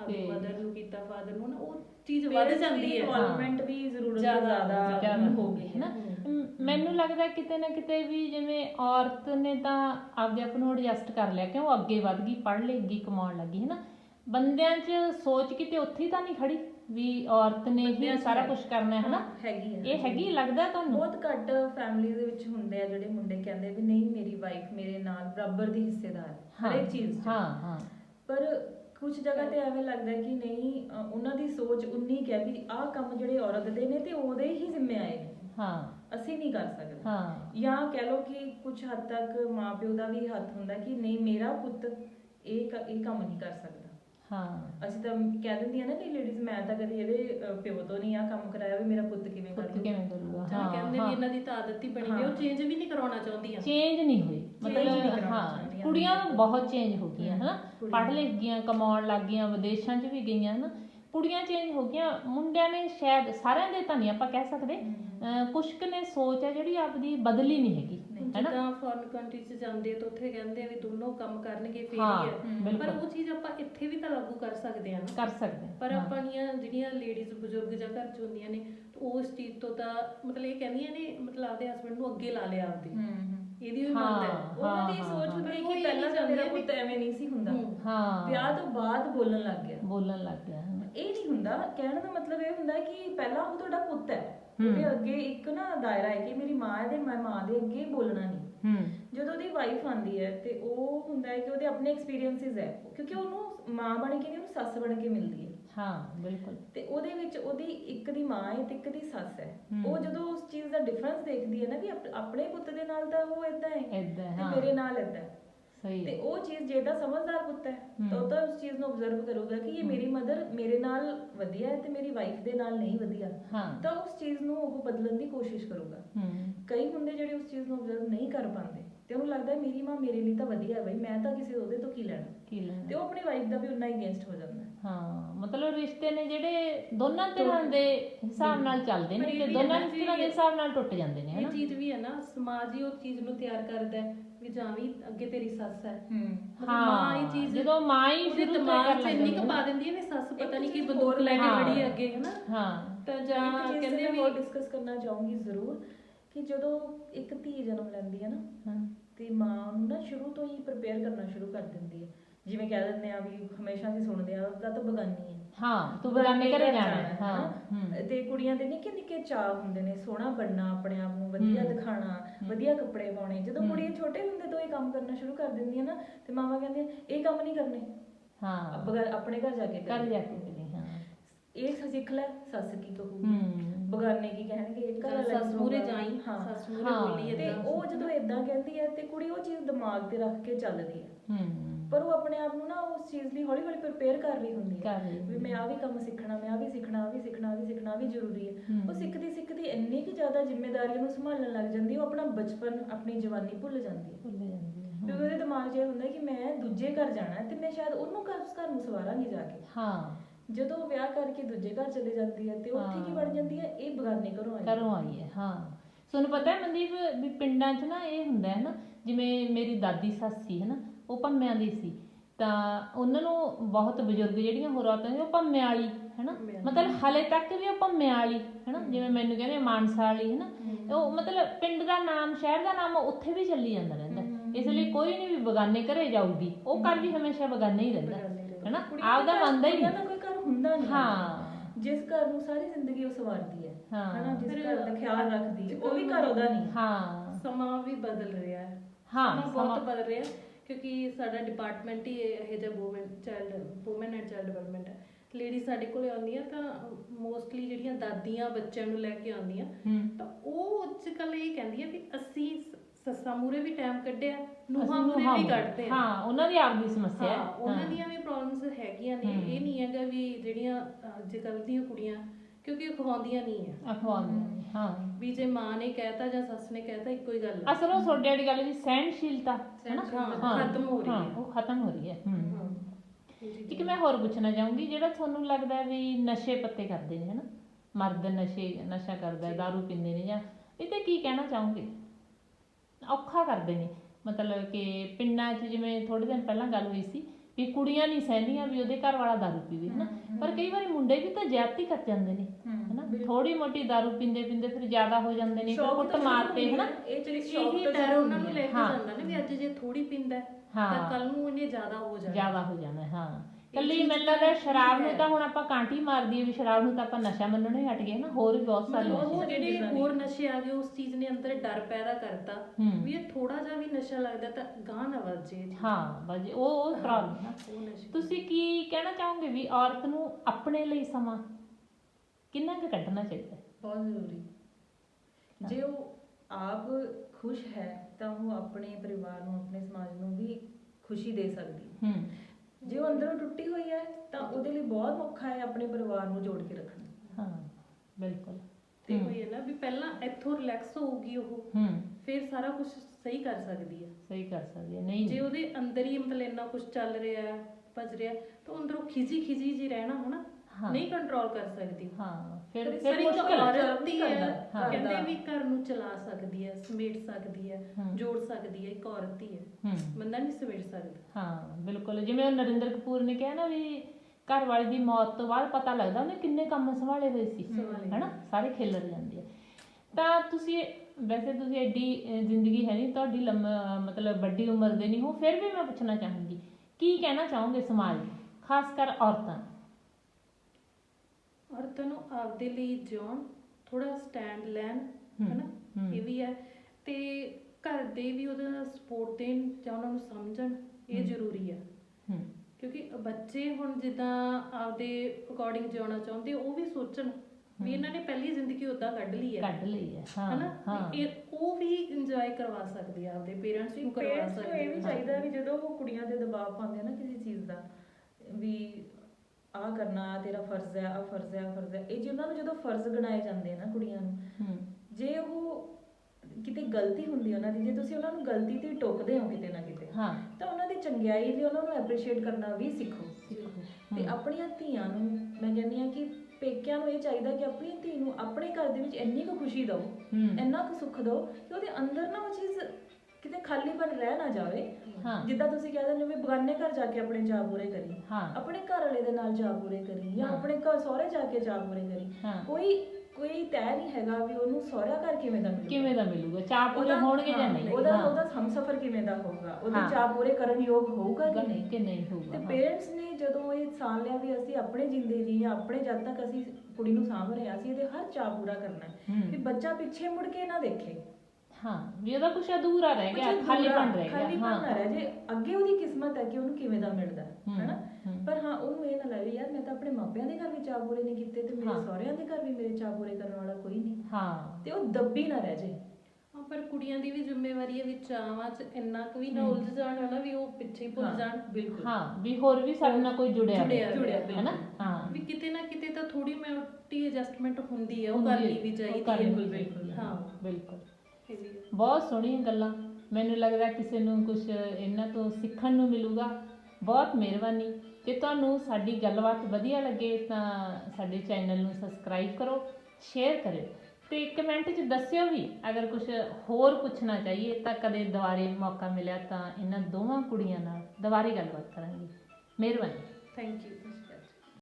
ਆਪਣੀ ਮਦਰ ਨੂੰ ਕੀਤਾ ਫਾਦਰ ਨੂੰ ਨਾ ਉਹ ਚੀਜ਼ ਵੱਧ ਦੀ ਜਾਂਦੀ ਹੈ। involvement ਵੀ ਜ਼ਰੂਰਤ ਜ਼ਿਆਦਾ- ਜ਼ਿਆਦਾ ਹੋ ਗਈ ਹੈ ਨਾ? ਹਮ। ਮ- ਮੈਨੂੰ ਲੱਗਦਾ ਕਿਤੇ ਨਾ ਕਿਤੇ ਵੀ ਜਿਵੇਂ ਔਰਤ ਨੇ ਤਾਂ ਆਪਦੇ ਆਪ ਨੂੰ ਐਡਜਸਟ ਕਰ ਲਿਆ ਕਿ ਉਹ ਅੱਗੇ ਵਧ ਗਈ ਪੜ੍ਹ ਲੇਗੀ ਕਮਾਉਣ ਲੱਗੀ ਹੈ ਨਾ? ਬੰਦਿਆਂ 'ਚ ਸੋਚ ਕਿਤੇ ਉੱਥੇ ਹੀ ਤਾਂ ਨਹੀਂ ਖੜੀ ਵੀ ਔਰਤ ਨੇ ਹੀ ਸਾਰਾ। ਕੁਝ ਕਰਨਾ ਹੈ ਨਾ? ਹੈਗੀ ਹੈ। ਇਹ ਹੈਗੀ ਲੱਗਦਾ ਤੁਹਾਨੂੰ? ਬਹੁਤ ਘੱਟ ਫੈਮਿਲੀ ਦੇ ਵਿੱਚ ਹੁੰਦੇ ਆ ਜਿਹੜੇ ਮੁੰਡੇ ਕਹਿੰਦੇ ਵੀ ਨਹੀਂ ਮੇਰੀ ਵਾਈਫ ਮੇਰੇ ਨਾਲ ਬਰਾਬਰ ਦੀ ਹਿੱਸੇਦਾਰ ਹੈ ਹਰ ਇੱਕ ਚੀਜ਼ 'ਚ। ਹਾਂ ਹਾਂ। ਪਰ ਕੁਝ ਜਗ੍ਹਾ ਤੇ ਐਵੇਂ ਲੱਗਦਾ ਕਿ ਨਹੀਂ ਅ, ਉਹਨਾਂ ਦੀ ਸੋਚ ਉਨੀ ਕੁ ਹੈ ਵੀ ਆਹ ਕੰਮ ਜਿਹੜੇ ਔਰਤ ਦੇ ਨੇ ਤੇ ਉਹਦੇ ਹੀ ਜ਼ਿੰਮੇ ਆਏ ਨੇ। ਹਾਂ। ਅਸੀਂ ਨਹੀਂ ਕਰ ਸਕਦੇ। ਹਾਂ। ਜਾਂ ਕਹਿ ਲਓ ਕਿ ਕੁਝ ਹੱਦ ਤੱਕ ਮਾਪਿਓ ਦਾ ਵੀ ਹੱਥ ਹੁੰਦਾ ਕਿ ਨਹੀਂ ਮੇਰਾ ਪੁੱਤ ਇਹ ਕ- ਇਹ ਕੰਮ ਨਹੀਂ ਕਰ ਸਕਦਾ। ਹਾਂ। ਅਸੀਂ ਤਾਂ ਕਹਿ ਦਿੰਦੀਆਂ ਨਾ ਕਿ ਲੇਡੀਜ਼ ਮੈਂ ਤਾਂ ਕਦੀ ਇਹਦੇ ਅਹ, ਪਿਓ ਤੋਂ ਨਹੀਂ ਆ ਕੰਮ ਕਰਾਇਆ ਵੀ ਮੇਰਾ ਪੁੱਤ ਕਿਵੇਂ ਪੁੱਤ ਕਰੂਗਾ। ਕਿਵੇਂ ਕਰੂਗਾ? ਜਾਂ ਹਾਂ ਕਹਿੰਦੇ ਵੀ ਇਹਨਾਂ ਦੀ ਤਾਂ ਆਦਤ ਹੀ ਬਣੀ ਹੋਈ ਉਹ ਹਾਂ। ਚੇਂਜ ਵੀ ਨਹੀਂ ਕਰਾਉਣਾ ਚਾਹੁੰਦੀਆਂ। ਚੇਂਜ ਨਹੀਂ ਹੋਈ। Change ਨਹੀਂ ਮਤਲਬ ਕਰਾਉਣਾ ਹਾਂ। ਚਾਹੁੰਦੀਆਂ। ਕੁੜੀਆਂ ਬਹੁਤ ਚੇਂਜ ਹੋ ਗਈਆਂ ਹਨਾ। ਪੜ੍ਹ ਲਿਖ ਗਈਆਂ ਕਮਾਉਣ ਲੱਗ ਗਈਆਂ ਵਿਦੇਸ਼ਾਂ 'ਚ ਵੀ ਗਈਆਂ ਹਨਾ ਕੁੜੀਆਂ ਚੇਂਜ ਹੋ ਗਈਆਂ ਮੁੰਡਿਆਂ ਨੇ ਸ਼ਾਇਦ ਸਾਰਿਆਂ ਦੇ ਤਾਂ ਨਹੀਂ ਆਪਾਂ ਕਹਿ ਸਕਦੇ ਕੁਛ ਕੁ ਨੇ ਸੋਚ ਹੈ ਜਿਹੜੀ ਆਪਦੀ ਬਦਲੀ ਨਹੀਂ ਹੈਗੀ ਜਿੱਦਾਂ ਫੋਰਨ ਕੰਟਰੀ 'ਚ ਜਾਂਦੇ ਤਾਂ ਉੱਥੇ ਕਹਿੰਦੇ ਆ ਵੀ ਦੋਨੋਂ ਕੰਮ ਕਰਨਗੇ ਫੇਰ ਹਾਂ, ਹੀ ਪਰ। ਉਹ ਚੀਜ਼ ਆਪਾਂ ਇੱਥੇ ਵੀ ਤਾਂ ਲਾਗੂ ਕਰ ਸਕਦੇ ਆ ਨਾ ਕਰ ਸਕਦੇ। ਪਰ। ਆਪਣੀਆਂ ਜਿਹੜੀਆਂ ਲੇਡੀਜ਼ ਬਜ਼ੁਰਗ ਜਾਂ ਘਰ 'ਚ ਹੁੰਦੀਆਂ ਨੇ ਇਸ ਚੀਜ਼ ਤੋਂ ਤਾਂ ਮਤਲਬ ਇਹ ਕਹਿੰਦੀਆਂ ਨੇ ਮਤਲਬ ਆਪਦੇ ਹਸਬੰਡ ਨੂੰ ਅੱਗੇ ਲਾ ਲਿਆ ਆਪਦੇ ਇਹਦੀ ਵੀ ਹਾਂ। ਮੰਨਦਾ ਹੈ ਉਹਨਾਂ ਦੀ ਹਾਂ, ਸੋਚ ਹਾਂ। ਹੁੰਦੀ ਹੈ ਕਿ ਪਹਿਲਾਂ ਤਾਂ ਮੇਰਾ ਪੁੱਤ ਐਵੇਂ ਨਹੀਂ ਸੀ ਹੁੰਦਾ ਹੂੰ। ਹਾਂ ਵਿਆਹ ਤੋਂ ਬਾਅਦ ਬੋਲਣ ਲੱਗ ਗਿਆ ਬੋਲਣ ਲੱਗ ਗਿਆ ਹਨਾ। ਇਹ ਨਹੀਂ ਹੁੰਦਾ ਕਹਿਣ ਦਾ ਮਤਲਬ ਇਹ ਹੁੰਦਾ ਕਿ ਪਹਿਲਾਂ ਉਹ ਤੁਹਾਡਾ ਪੁੱਤ ਹੈ ਹੂੰ। ਉਹਦੇ ਅੱਗੇ ਇੱਕ ਨਾ ਦਾਇਰਾ ਹੈ ਕਿ ਮੇਰੀ ਮਾਂ ਹੈ ਤੇ ਮੈਂ ਮਾਂ ਦੇ ਅੱਗੇ ਬੋਲਣਾ ਨਹੀਂ ਹੂੰ ਜਦੋਂ ਉਹਦੀ ਵਾਈਫ ਆਂਦੀ ਹੈ ਤੇ ਉਹ ਹੁੰਦਾ ਹੈ ਕਿ ਉਹਦੇ ਆਪਣੇ ਐਕਸਪੀਰੀਐਂਸਿਸ ਹੈ ਕਿਉਂਕਿ ਉਹਨੂੰ ਮਾਂ ਬਣ ਕੇ ਨਹੀਂ ਉਹਨੂੰ ਸੱਸ ਬਣ ਕੇ ਮਿਲਦੀ ਹੈ ਹਾਂ ਬਿਲਕੁਲ। ਤੇ ਉਹਦੇ ਵਿੱਚ ਉਹਦੀ ਇੱਕ ਦੀ ਮਾਂ ਹੈ ਤੇ ਇੱਕ ਦੀ ਸੱਸ ਹੈ। ਉਹ ਜਦੋਂ ਉਸ ਚੀਜ਼ ਦਾ ਡਿਫਰੈਂਸ ਦੇਖਦੀ ਹੈ ਨਾ ਵੀ ਆਪ- ਆਪਣੇ ਪੁੱਤ ਦੇ ਨਾਲ ਤਾਂ ਉਹ ਇਦਾਂ ਹੈ ਏਦਾਂ ਹੈ, ਤੇ। ਮੇਰੇ ਨਾਲ ਇਦਾਂ ਹੈ। ਸਹੀ। ਤੇ। ਉਹ ਚੀਜ਼ ਜਿਹੜਾ ਸਮਝਦਾਰ ਪੁੱਤ ਹੈ। ਤਾਂ ਉਹ ਤਾਂ ਉਸ ਚੀਜ਼ ਨੂੰ ਆਬਜ਼ਰਵ ਕਰੂਗਾ ਕਿ ਇਹ ਮੇਰੀ ਮਦਰ ਮੇਰੇ ਨਾਲ ਵਧੀਆ ਹੈ ਤੇ ਮੇਰੀ ਵਾਈਫ ਦੇ ਨਾਲ ਨਹੀਂ ਵਧੀਆ। ਤਾਂ ਉਸ ਚੀਜ਼ ਨੂੰ ਉਹ ਬਦਲਣ ਦੀ ਕੋਸ਼ਿਸ਼ ਕਰੂਗਾ। ਕਈ ਹੁੰਦੇ ਜਿਹੜੇ ਉਸ ਚੀਜ਼ ਨੂੰ ਆਬਜ਼ਰਵ ਨਹੀਂ ਕਰ ਪਾਉਂਦੇ। ਤੇ ਉਹਨੂੰ ਲੱਗਦਾ ਮੇਰੀ ਮਾਂ ਮੇਰੇ ਲਈ ਤਾਂ ਵਧੀਆ ਹੈ ਬਈ ਮੈਂ ਤਾਂ ਕਿਸੇ ਉਹਦੇ ਤੋਂ ਕੀ ਲੈਣਾ। ਕੀ ਲੈਣਾ? ਤੇ ਉਹ ਆਪਣੀ ਵਾਈਫ ਦਾ ਵੀ ਉਨਾ ਹੀ ਅਗੇਂਸਟ ਹੋ ਜਾਂਦਾ ਹੈ। ਹਾਂ ਮਤਲਬ ਰਿਸ਼ਤੇ ਨੇ ਜਿਹੜੇ ਦੋਨਾਂ ਧਿਰਾਂ ਦੇ ਹਿਸਾਬ ਨਾਲ ਚੱਲਦੇ ਨੇ ਤੇ ਦੋਨਾਂ ਹੈ ਨਾ ਧਿਰਾਂ ਦੇ ਹਿਸਾਬ ਨਾਲ ਟੁੱਟ ਜਾਂਦੇ ਨੇ ਇਹ ਚੀਜ਼ ਵੀ ਹੈ ਨਾ ਸਮਾਜ ਹੀ ਉਹ ਚੀਜ਼ ਨੂੰ ਤਿਆਰ ਕਰਦਾ ਹੈ ਵੀ ਜਾਂ ਵੀ ਅੱਗੇ ਤੇਰੀ ਸੱਸ ਹੈ। ਹੂੰ ਮਾਂ ਇਹ ਹਾਂ ਚੀਜ਼ ਜਦੋਂ ਮਾਂ ਹੀ ਸ਼ੁਰੂ ਤੋਂ ਦਿਮਾਗ ਕਰ 'ਚ ਇੰਨੀ ਕੁ ਪਾ ਦਿੰਦੀ ਹੈ ਵੀ ਸੱਸ ਪਤਾ ਨਹੀਂ ਕੀ ਬੰਦੂਕ ਲੈ ਕੇ। ਖੜੀ ਹੈ ਅੱਗੇ ਹੈ ਨਾ ਹਾਂ। ਤਾਂ ਜਾਂ ਕਹਿੰਦੇ ਵੀ ਹੋਰ ਡਿਸਕਸ ਕਰਨਾ ਚਾਹੂੰਗੀ ਜ਼ਰੂਰ ਕਿ ਜਦੋਂ ਇੱਕ ਧੀ ਜਨਮ ਲੈਂਦੀ ਹੈ ਨਾ ਤੇ ਮਾਂ ਉਹਨੂੰ ਨਾ ਸ਼ੁਰੂ ਤੋਂ ਹੀ ਪ੍ਰਿਪੇਅਰ ਕਰਨਾ ਸ਼ੁਰੂ ਕਰ ਦਿੰਦੀ ਹੈ। ਜਿਵੇਂ ਕਹਿ ਦਿੰਦੇ ਆ ਵੀ ਹਮੇਸ਼ਾ ਅਸੀਂ ਸੁਣਦੇ ਆ ਉਹਦਾ ਤਾਂ ਬਗਾਨੀ ਹੈ। ਹਾਂ ਤੂੰ ਬਗਾਨੇ ਘਰੇ ਜਾਣਾ ਹੈ, ਹਾਂ ਹਨਾ? ਹੂੰ। ਤੇ ਕੁੜੀਆਂ ਦੇ ਨਿੱਕੇ ਨਿੱਕੇ ਚਾਹ ਹੁੰਦੇ ਨੇ ਸੋਹਣਾ ਬਣਨਾ ਆਪਣੇ ਆਪ ਨੂੰ ਵਧੀਆ। ਦਿਖਾਣਾ ਵਧੀਆ ਕੱਪੜੇ ਪਾਉਣੇ। ਜਦੋਂ। ਕੁੜੀਆਂ ਛੋਟੇ ਹੁੰਦੇ ਤੋਂ ਇਹ ਕੰਮ ਕਰਨਾ ਸ਼ੁਰੂ ਕਰ ਦਿੰਦੀਆਂ ਨਾ ਤੇ ਮਾਵਾਂ ਕਹਿੰਦੀਆਂ ਇਹ ਕੰਮ ਨਹੀਂ ਕਰਨੇ। ਹਾਂ। ਆਪਣੇ ਘਰ ਜਾ ਕੇ ਕਰ ਜਾ ਕੇ ਹਾਂ। ਇਹ ਸਿੱਖ ਲੈ ਸੱਸ ਕੀ ਕਹੂਗੀ? ਹੂੰ। ਬਗਾਨੇ ਕੀ ਕਹਿਣਗੇ ਘਰ ਵਾਲਾ ਸੱਸ ਕਹੂਗਾ? ਜਾਈ ਹਾਂ ਸੱਸ ਮੂਹਰੇ ਹਾਂ। ਬੋਲੀ ਤੇ ਉਹ ਜਦੋਂ ਇਦਾਂ ਕਹਿੰਦੀ ਹੈ ਤੇ ਕੁੜੀ ਉਹ ਚੀਜ਼ ਦਿਮਾਗ ਤੇ ਰੱਖ ਕੇ ਚੱਲਦੀ ਹੈ। ਹੂੰ। ਪਰ ਉਹ ਆਪਣੇ ਆਪ ਨੂੰ ਨਾ ਉਸ ਚੀਜ਼ ਲਈ ਹੌਲੀ ਹੌਲੀ ਪ੍ਰਿਪੇਅਰ ਕਰ ਰਹੀ ਹੁੰਦੀ ਹੈ ਵੀ ਮੈਂ ਆ ਵੀ ਕੰਮ ਸਿੱਖਣਾ ਮੈਂ ਆ ਵੀ ਸਿੱਖਣਾ ਆ ਵੀ ਸਿੱਖਣਾ ਆ ਵੀ ਸਿੱਖਣਾ ਵੀ ਜ਼ਰੂਰੀ ਹੈ। ਉਹ ਸਿੱਖਦੀ ਸਿੱਖਦੀ ਇੰਨੀ ਕਿ ਜ਼ਿਆਦਾ ਜ਼ਿੰਮੇਵਾਰੀਆਂ ਨੂੰ ਸੰਭਾਲਣ ਲੱਗ ਜਾਂਦੀ ਉਹ ਆਪਣਾ ਬਚਪਨ ਆਪਣੀ ਜਵਾਨੀ ਭੁੱਲ ਜਾਂਦੀ ਹੈ। ਭੁੱਲ ਜਾਂਦੀ ਹੈ ਕਿਉਂਕਿ ਉਹਦੇ ਦਿਮਾਗ 'ਚ ਇਹ ਹੁੰਦਾ ਕਿ ਮੈਂ ਦੂਜੇ ਘਰ ਜਾਣਾ ਤੇ ਮੈਂ ਸ਼ਾਇਦ ਉਹਨੂੰ ਘਰ ਘਰ ਨੂੰ ਸਵਾਰਾਂਗੀ ਜਾ ਕੇ। ਹਾਂ। ਜਦੋਂ ਉਹ ਵਿਆਹ ਕਰਕੇ ਦੂਜੇ ਘਰ ਚਲੇ ਜਾਂਦੀ ਹੈ ਤੇ ਉੱਥੇ ਕੀ ਬਣ ਜਾਂਦੀ ਹੈ? ਇਹ ਬਗਾਨੇ ਘਰੋਂ ਆਈ। ਘਰੋਂ ਆਈ ਹੈ ਹਾਂ। ਤੁਹਾਨੂੰ ਪਤਾ ਹੈ ਮਨਦੀਪ ਵੀ ਪਿੰਡਾਂ 'ਚ ਨਾ ਇਹ ਹੁੰਦਾ ਹੈ ਨਾ ਜਿਵੇਂ ਮੇਰੀ ਦਾਦੀ ਸੱਸ ਸੀ ਹੈ ਨਾ ਉਹ ਭੰਮਿਆਂ ਦੀ ਸੀ। ਤਾਂ ਉਹਨਾਂ ਨੂੰ ਬਹੁਤ ਬਜ਼ੁਰਗ ਜਿਹੜੀਆਂ ਹੋਰ ਔਰਤਾਂ ਸੀ ਉਹ ਭੰਮਿਆਂ ਵਾਲੀ ਹੈ ਨਾ? ਭੰਮਿਆਂ ਮਤਲਬ ਹਲੇ ਤੱਕ ਵੀ ਉਹ ਭੰਮਿਆਂ ਵਾਲੀ ਹੈ ਨਾ? ਜਿਵੇਂ ਮੈਨੂੰ ਕਹਿੰਦੇ ਮਾਨਸਾ ਵਾਲੀ ਹੈ ਨਾ? ਉਹ ਮਤਲਬ ਪਿੰਡ ਦਾ ਨਾਮ ਸ਼ਹਿਰ ਦਾ ਨਾਮ ਉੱਥੇ ਵੀ ਚੱਲੀ ਜਾਂਦਾ ਰਹਿੰਦਾ। ਇਸ ਲਈ ਕੋਈ ਨਹੀਂ ਵੀ ਬਗਾਨੇ ਘਰੇ ਜਾਊਗੀ। ਉਹ ਘਰ ਵੀ ਹਮੇਸ਼ਾ ਬਗਾਨੇ ਹੀ ਰਹਿੰਦਾ ਹੈ ਨਾ? ਕੁੜੀਆਂ ਆਪਦਾ ਬੰਦਾ ਹੀ ਘਰ ਹੁੰਦਾ ਨਹੀਂ। ਹਾਂ। ਜਿਸ ਘਰ ਨੂੰ ਸਾਰੀ ਜ਼ਿੰਦਗੀ ਉਹ ਸਵਾਰਦੀ ਹੈ। ਹਾਂ। ਹਨਾ ਜਿਸ ਘਰ ਦਾ ਖਿਆਲ ਰੱਖਦੀ ਹੈ। ਉਹ ਵੀ ਘਰ ਉਹਦਾ ਨਹੀਂ। ਹਾਂ। ਸਮਾਂ ਵੀ ਬਦਲ ਰਿਹਾ ਹੈ। ਹਾਂ, ਸਮਾਂ ਬਹੁਤ ਬਦਲ ਰਿਹਾ ਹੈ, ਕਿਉਂਕਿ ਸਾਡਾ ਡਿਪਾਰਟਮੈਂਟ ਹੀ ਇਹ ਜਿਹਾ woman child woman and child development ਹੈ। ਲੇਡੀ ਸਾਡੇ ਕੋਲੇ ਆਉਂਦੀਆਂ ਤਾਂ ਮੋਸਟਲੀ ਜਿਹੜੀਆਂ ਦਾਦੀਆਂ ਬੱਚਿਆਂ ਨੂੰ ਲੈ ਕੇ ਆਉਂਦੀਆਂ ਤਾਂ ਉਹ ਅੱਜ ਕੱਲ ਇਹ ਕਹਿੰਦੀਆਂ ਵੀ ਅਸੀਂ ਸੱਸਾਂ ਮੂਰੇ ਵੀ ਟਾਈਮ ਕੱਢਿਆ ਨੂੰਹਾਂ ਅਸੀਂ ਮੂਰੇ ਵੀ। ਕੱਢਦੇ ਆ। ਹਾਂ ਉਹਨਾਂ ਦੀ ਆਪਦੀ ਸਮੱਸਿਆ ਹੈ। ਹਾਂ ਉਹਨਾਂ ਹਾਂ। ਦੀਆਂ ਵੀ ਪ੍ਰੋਬਲਮਸ ਹੈਗੀਆਂ ਨੇ। ਹਮ। ਇਹ ਨਹੀਂ ਹੈਗਾ ਵੀ ਜਿਹੜੀਆਂ ਅੱਜ ਕੱਲ੍ਹ ਦੀਆਂ ਕੁੜੀਆਂ ਕਿਉਂਕਿ ਖਵਾਉਂਦੀਆਂ ਨਹੀਂ ਆ। ਅਖਵਾਉਂਦੀਆਂ ਨੇ, ਹਾਂ। ਵੀ ਜੇ ਮਾਂ ਨੇ ਕਹਿਤਾ ਜਾਂ ਸੱਸ ਨੇ ਕਹਿਤਾ ਇੱਕੋ ਹੀ ਗੱਲ ਆ। ਅਸਲ ਉਹ ਤੁਹਾਡੇ ਵਾਲੀ ਗੱਲ ਸਹਿਣਸ਼ੀਲਤਾ ਹੈ ਨਾ? ਸਹਿਣਸ਼ੀਲਤਾ ਖਤਮ ਹੋ ਰਹੀ ਹਾਂ। ਉਹ ਖਤਮ ਹੋ ਰਹੀ ਹੈ ਇੱਕ ਮੈਂ ਹੋਰ ਪੁੱਛਣਾ ਚਾਹੂੰਗੀ ਜਿਹੜਾ ਤੁਹਾਨੂੰ ਲੱਗਦਾ ਹੈ ਵੀ ਨਸ਼ੇ ਪੱਤੇ ਕਰਦੇ ਨੇ ਹਨਾ ਮਰਦ ਨਸ਼ੇ ਨਸ਼ਾ ਕਰਦਾ ਹੈ दारू ਪੀਂਦੇ ਨੇ ਜਾਂ ਇਹ ਤੇ ਕੀ ਕਹਿਣਾ ਚਾਹੋਗੇ? ਔਖਾ ਕਰਦੇ ਨੇ ਮਤਲਬ ਕਿ ਪਿੰਡਾਂ 'ਚ ਜਿਵੇਂ ਥੋੜੇ ਦਿਨ ਪਹਿਲਾਂ ਗੱਲ ਹੋਈ ਸੀ ਵੀ ਕੁੜੀਆਂ ਨਹੀਂ ਸਹਿੰਦੀਆਂ ਵੀ ਉਹਦੇ ਘਰ ਵਾਲਾ दारू ਪੀਵੇ ਹਨਾ ਪਰ ਕਈ ਵਾਰੀ ਮੁੰਡੇ ਵੀ ਤਾਂ ਜ਼ਿਆਦਤੀ ਕਰ ਜਾਂਦੇ ਨੇ ਹਨਾ ਥੋੜੀ ਮੋਟੀ दारू ਪੀਂਦੇ ਪੀਂਦੇ ਫਿਰ ਜ਼ਿਆਦਾ ਹੋ ਜਾਂਦੇ ਨੇ ਫਿਰ ਸ਼ੌਕ ਕੁੱਟ ਤਾਂ ਮਾਰਤੇ ਜ਼ਰੂਰ ਹਨਾ ਹੁੰਦਾ ਹੈ। ਇਹ ਜਿਹੜੀ ਸ਼ੌਕ ਇਹੀ ਤਾਂ ਡਰ ਜ਼ਰੂਰ ਉਹਨਾਂ ਨੂੰ ਹੁੰਦੀ ਲੈ ਹੈ। ਕੇ ਹਾਂ। ਜਾਂਦਾ ਨਾ ਵੀ ਅੱਜ ਜੇ ਥੋੜੀ ਪੀਂਦਾ ਹੈ, ਹਾਂ। ਤਾਂ ਕੱਲ ਨੂੰ ਇਹਨੇ ਜ਼ਿਆਦਾ ਹੋ ਜਾਣਾ ਜ਼ਿਆਦਾ ਹੋ ਜਾਂਦਾ ਹੈ, ਹਾਂ ਕੱਲੀ ਮੈਨੂੰ ਲੱਗਦਾ ਸ਼ਰਾਬ ਨੂੰ। ਤਾਂ ਹੁਣ ਆਪਾਂ ਕਾਂਟੀ ਮਾਰ ਦਈਏ ਵੀ ਸ਼ਰਾਬ ਨੂੰ ਤਾਂ ਆਪਾਂ ਨਸ਼ਾ ਮੰਨਣੋਂ ਹੀ ਹਟ ਗਏ ਨਾ ਹੋਰ ਵੀ ਬਹੁਤ ਸਾਰੇ ਮਤਲਬ ਉਹ ਨਸ਼ੇ ਜਿਹੜੇ ਨੇ। ਹੋਰ ਨਸ਼ੇ ਆ ਗਏ ਉਸ ਚੀਜ਼ ਨੇ ਅੰਦਰ ਡਰ ਪੈਦਾ ਕਰਤਾ ਹੂੰ। ਵੀ ਇਹ ਥੋੜਾ ਜਿਹਾ ਵੀ ਨਸ਼ਾ ਲੱਗਦਾ ਤਾਂ ਗਾਂ ਨਾ ਵੱਜ ਜੇ ਹਾਂ ਬਾਜੀ ਉਹ ਉਹ ਪ੍ਰੋਬਲਮ ਉਹ ਨਸ਼ੇ ਤੁਸੀਂ ਕੀ ਕਹਿਣਾ ਚਾਹੋਗੇ ਵੀ ਔਰਤ ਨੂੰ ਆਪਣੇ ਲਈ ਸਮਾਂ ਕਿੰਨਾ ਕੁ ਕੱਢਣਾ ਚਾਹੀਦਾ ਹੈ? ਬਹੁਤ ਜ਼ਰੂਰੀ ਜੇ ਉਹ ਆਪ ਖੁਸ਼ ਹੈ ਤਾਂ ਉਹ ਆਪਣੇ ਪਰਿਵਾਰ ਨੂੰ ਆਪਣੇ ਸਮਾਜ ਨੂੰ ਵੀ ਖੁਸ਼ੀ ਦੇ ਸਕਦੀ ਹੈ ਹੂੰ ਜੇ ਉਹ ਅੰਦਰੋਂ ਟੁੱਟੀ ਹੋਈ ਹੈ ਤਾਂ ਉਹਦੇ ਲਈ ਬਹੁਤ ਔਖਾ ਹੈ ਆਪਣੇ ਪਰਿਵਾਰ ਨੂੰ ਜੋੜ ਕੇ ਰੱਖਣਾ। ਹਾਂ ਬਿਲਕੁਲ। ਤੇ। ਹੋਈ ਹੈ ਨਾ ਵੀ ਪਹਿਲਾਂ ਇੱਥੋਂ ਰਿਲੈਕਸ ਹੋਊਗੀ ਉਹ ਹੂੰ। ਫਿਰ ਸਾਰਾ ਕੁਝ ਸਹੀ ਕਰ ਸਕਦੀ ਹੈ। ਸਹੀ ਕਰ ਸਕਦੀ ਹੈ ਨਹੀਂ। ਜੇ ਉਹਦੇ ਅੰਦਰ ਹੀ ਮਤਲਬ ਇੰਨਾ ਕੁਝ ਚੱਲ ਰਿਹਾ ਹੈ ਭੱਜ ਰਿਹਾ ਤਾਂ ਉਹ ਅੰਦਰੋਂ ਖਿਜੀ ਖਿਜੀ ਜੀ ਰਹਿਣਾ ਹਨਾ ਹਾਂ। ਨਹੀਂ ਕੰਟਰੋਲ ਕਰ ਸਕਦੀ ਹਾਂ ਫਿਰ ਫਿਰ ਇੱਕ ਮੁਸ਼ਕਿਲ ਹੈ ਔਰਤ ਹੀ। ਕਹਿੰਦੇ। ਵੀ ਘਰ ਨੂੰ ਚਲਾ ਸਕਦੀ ਹੈ ਸਮੇਟ ਸਕਦੀ ਹੈ ਹਮ। ਜੋੜ ਸਕਦੀ ਹੈ ਇੱਕ ਔਰਤ ਹੀ ਹੈ ਹੂੰ ਬੰਦਾ ਨਹੀਂ ਸਮੇਟ ਸਕਦਾ ਹਾਂ ਬਿਲਕੁਲ ਜਿਵੇਂ ਉਹ ਨਰਿੰਦਰ ਕਪੂਰ ਨੇ ਕਿਹਾ ਨਾ ਵੀ ਘਰ ਵਾਲੀ ਦੀ ਮੌਤ ਤੋਂ ਬਾਅਦ ਪਤਾ ਲੱਗਦਾ ਉਹਨੇ ਕਿੰਨੇ ਕੰਮ ਸੰਭਾਲੇ ਹੋਏ ਸੀ ਸੰਭਾਲੇ। ਹੈਨਾ ਸਾਰੇ ਖਿਲਰ ਜਾਂਦੇ ਆ ਤਾਂ ਤੁਸੀਂ ਵੈਸੇ ਤੁਸੀਂ ਐਡੀ ਅਹ, ਜ਼ਿੰਦਗੀ ਹੈ ਨਹੀਂ ਤੁਹਾਡੀ ਲੰਮਾ ਮਤਲਬ ਵੱਡੀ ਉਮਰ ਦੇ ਨਹੀਂ ਹੋ ਫਿਰ ਵੀ ਮੈਂ ਪੁੱਛਣਾ ਚਾਹਾਂਗੀ ਕੀ ਕਹਿਣਾ ਚਾਹੋਗੇ ਸਮਾਜ ਨੂੰ ਖਾਸ ਕਰ ਔਰਤਾਂ ਨੂੰ? ਔਰਤਾਂ ਨੂੰ ਆਪਦੇ ਲਈ ਜਿਉਣ ਥੋੜਾ ਸਟੈਂਡ ਲੈਣ ਹਨਾ। ਇਹ ਵੀ ਹੈ। ਤੇ ਘਰ ਦੇ ਵੀ ਉਹਦਾ ਸਪੋਰਟ ਦੇਣ ਜਾਂ ਉਹਨਾਂ ਨੂੰ ਸਮਝਣ ਇਹ। ਜ਼ਰੂਰੀ ਹੈ। ਹੂੰ। ਕਿਉਂਕਿ ਬੱਚੇ ਹੁਣ ਜਿੱਦਾਂ ਆਪਦੇ ਅਕੋਰਡਿੰਗ ਜਿਉਣਾ ਚਾਹੁੰਦੇ ਉਹ ਵੀ ਸੋਚਣ ਵੀ। ਇਹਨਾਂ ਨੇ ਪਹਿਲੀ ਜ਼ਿੰਦਗੀ ਉਦਾਂ ਕੱਢ ਲਈ ਹੈ। ਕੱਢ ਲਈ ਹੈ। ਹਾਂ ਇਹ ਉਹ ਵੀ ਇੰਜੋਏ ਕਰਵਾ ਸਕਦੀ ਆ ਆਪਦੇ ਪੇਰੈਂਟਸ ਨੂੰ ਕਰਵਾ ਸਕਦੀ ਇਹ ਵੀ ਆ। ਚਾਹੀਦਾ ਵੀ ਜਦੋਂ ਉਹ ਕੁੜੀਆਂ ਤੇ ਦਬਾਅ ਪਾਉਂਦੇ ਆ ਨਾ ਕਿਸੇ ਚੀਜ਼ ਦਾ ਵੀ ਆਹ ਕਰਨਾ ਤੇਰਾ ਫਰਜ਼ ਹੈ ਆ ਫਰਜ਼ ਹੈ ਆ ਫਰਜ਼ ਹੈ। ਇਹ ਜੇ ਉਹਨਾਂ ਨੂੰ ਜਦੋਂ ਫਰਜ਼ ਗਣਾਏ ਜਾਂਦੇ ਆ ਨਾ ਕੁੜੀਆਂ ਨੂੰ ਜੇ ਉਹ ਕਿਤੇ ਗਲਤੀ ਹੁੰਦੀ ਉਹਨਾਂ ਦੀ ਜੇ ਤੁਸੀਂ ਉਹਨਾਂ ਨੂੰ ਗਲਤੀ ਤੇ ਟੋਕਦੇ ਹੋ ਕਿਤੇ ਨਾ ਕਿਤੇ ਹਾਂ। ਤਾਂ ਉਹਨਾਂ ਦੀ ਚੰਗਿਆਈ ਲਈ ਉਹਨਾਂ ਨੂੰ ਐਪਰੀਸ਼ੀਏਟ ਕਰਨਾ ਵੀ ਸਿੱਖੋ। ਤੇ। ਆਪਣੀਆਂ ਧੀਆਂ ਨੂੰ ਮੈਂ ਕਹਿੰਦੀ ਆ ਕਿ ਪੇਕਿਆਂ ਨੂੰ ਇਹ ਚਾਹੀਦਾ ਕਿ ਆਪਣੀ ਧੀ ਨੂੰ ਆਪਣੇ ਘਰ ਦੇ ਵਿੱਚ ਇੰਨੀ ਕੁ ਖੁਸ਼ੀ ਦਿਓ ਇੰਨਾ ਕੁ ਸੁੱਖ ਦਿਓ ਕਿ ਉਹਦੇ ਅੰਦਰ ਨਾ ਉਹ ਚੀਜ਼ ਕਿਤੇ ਖਾਲੀਪਨ ਰਹਿ ਨਾ ਜਾਵੇ। ਹਾਂ। ਜਿੱਦਾਂ ਤੁਸੀਂ ਕਹਿ ਦਿੰਦੇ ਹੋ ਵੀ ਬਗਾਨੇ ਘਰ ਜਾ ਕੇ ਆਪਣੇ ਚਾਅ ਪੂਰੇ ਕਰੀ। ਹਾਂ। ਆਪਣੇ ਘਰ ਵਾਲੇ ਦੇ ਨਾਲ ਚਾਅ ਪੂਰੇ ਕਰੀ ਜਾਂ ਹਾਂ। ਆਪਣੇ ਘਰ ਸਹੁਰੇ ਜਾ ਕੇ ਚਾਅ ਪੂਰੇ ਕਰੀ। ਹਾਂ। ਕੋਈ ਕੋਈ ਤੈਅ ਨਹੀਂ ਹੈਗਾ ਵੀ ਉਹਨੂੰ ਸਹੁਰਾ ਘਰ ਕਿਵੇਂ ਦਾ ਮਿਲੂਗਾ। ਕਿਵੇਂ ਦਾ ਮਿਲੂਗਾ? ਚਾਹ ਪੂਰੇ ਉਹਦਾ- ਹੋਣਗੇ ਜਾਂ ਨਹੀਂ? ਉਹਦਾ ਹਾਂ। ਉਹਦਾ ਹਮਸਫਰ ਕਿਵੇਂ ਦਾ ਹੋਊਗਾ? ਉਹਦੇ ਹਾਂ। ਚਾਅ ਪੂਰੇ ਕਰਨ ਯੋਗ ਹੋਊਗਾ ਕਿ ਨਹੀਂ? ਕਿ ਨਹੀਂ ਹੋਊਗਾ ਤੇ। ਪੇਰੈਂਟਸ ਨੇ ਜਦੋਂ ਇਹ ਸਾਨ ਲਿਆ ਵੀ ਅਸੀਂ ਆਪਣੇ ਜਿੰਦੇ ਜੀ ਆਪਣੇ ਜਦ ਤੱਕ ਅਸੀਂ ਕੁੜੀ ਨੂੰ ਸਾਂਭ ਰਹੇ ਹਾਂ ਅਸੀਂ ਇਹਦੇ ਹਰ ਚਾਅ ਪੂਰਾ ਕਰਨਾ ਹੈ। ਬੱਚਾ ਪਿੱਛੇ ਮੁੜ ਕੇ ਨਾ ਦੇਖੇ। ਹਾਂ ਵੀ ਉਹਦਾ ਕੁਛ ਅਧੂਰਾ ਰਹਿ ਗਿਆ ਕੁਛ ਖਾਲੀ ਬਣ ਰਹਿ ਗਿਆ ਖਾਲੀਪਨ ਨਾ ਰਹਿ ਜੇ ਅੱਗੇ ਉਹਦੀ ਕਿਸਮਤ ਹੈ ਕਿ ਉਹਨੂੰ ਕਿਵੇਂ ਦਾ ਮਿਲਦਾ ਹੈ ਹੈਨਾ ਹੂੰ। ਪਰ ਹਾਂ ਉਹਨੂੰ ਇਹ ਨਾ ਲੱਗੇ ਯਾਰ ਮੈਂ ਤਾਂ ਆਪਣੇ ਮਾਪਿਆਂ ਦੇ ਘਰ ਵੀ ਚਾਅ ਪੂਰੇ ਨਹੀਂ ਕੀਤੇ ਤੇ ਮੇਰੇ ਹਾਂ। ਸਹੁਰਿਆਂ ਦੇ ਘਰ ਵੀ ਮੇਰੇ ਚਾਅ ਪੂਰੇ ਕਰਨ ਵਾਲਾ ਕੋਈ ਨਹੀਂ ਹਾਂ ਤੇ ਉਹ ਦੱਬੀ ਨਾ ਰਹਿ ਜੇ ਹਾਂ ਪਰ ਕੁੜੀਆਂ ਦੀ ਵੀ ਜ਼ਿੰਮੇਵਾਰੀ ਹੈ ਵੀ ਚਾਵਾਂ 'ਚ ਇੰਨਾ ਕੁ ਵੀ ਨਾ ਹਮ। ਉਲਝ ਜਾਣ ਹਨਾ ਵੀ ਉਹ ਪਿੱਛੇ ਹੀ ਭੁੱਲ ਹਾਂ, ਜਾਣ ਬਿਲਕੁਲ ਹਾਂ ਵੀ ਹੋਰ ਵੀ ਸਾਡੇ ਨਾਲ ਕੋਈ ਜੁੜਿਆ ਜੁੜਿਆ ਹੋਇਆ। ਜੁੜਿਆ, ਹੈ ਨਾ ਬਿਲਕੁਲ। ਹਾਂ ਵੀ ਕਿਤੇ ਨਾ ਕਿਤੇ ਤਾਂ ਥੋੜੀ ਮੋਟੀ ਐਡਜਸਟਮੈਂਟ ਹੁੰਦੀ ਹੈ ਉਹ ਹੁੰਦੀ ਹੈ, ਕਰਨੀ ਵੀ ਉਹ ਚਾਹੀਦੀ ਹੈ ਬਿਲਕੁਲ, ਚਾਹੀਦੀ ਹੈ। ਬਿਲਕੁਲ। ਬਹੁਤ ਸੋਹਣੀਆਂ ਗੱਲਾਂ। ਮੈਨੂੰ ਲੱਗਦਾ ਕਿਸੇ ਨੂੰ ਕੁਝ ਇਹਨਾਂ ਤੋਂ ਸਿੱਖਣ ਨੂੰ ਮਿਲੂਗਾ। ਬਹੁਤ ਮਿਹਰਬਾਨੀ। ਜੇ ਤੁਹਾਨੂੰ ਸਾਡੀ ਗੱਲਬਾਤ ਵਧੀਆ ਲੱਗੇ ਤਾਂ ਸਾਡੇ ਚੈਨਲ ਨੂੰ ਸਬਸਕ੍ਰਾਈਬ ਕਰੋ, ਸ਼ੇਅਰ ਕਰਿਓ ਤੇ ਕਮੈਂਟ 'ਚ ਦੱਸਿਓ ਵੀ ਅਗਰ ਕੁਝ ਹੋਰ ਪੁੱਛਣਾ ਚਾਹੀਏ ਤਾਂ ਕਦੇ ਦੁਬਾਰੇ ਮੌਕਾ ਮਿਲਿਆ ਤਾਂ ਇਹਨਾਂ ਦੋਵਾਂ ਕੁੜੀਆਂ ਨਾਲ ਦੁਬਾਰੇ ਗੱਲਬਾਤ ਕਰਾਂਗੇ। ਮਿਹਰਬਾਨੀ। Thank you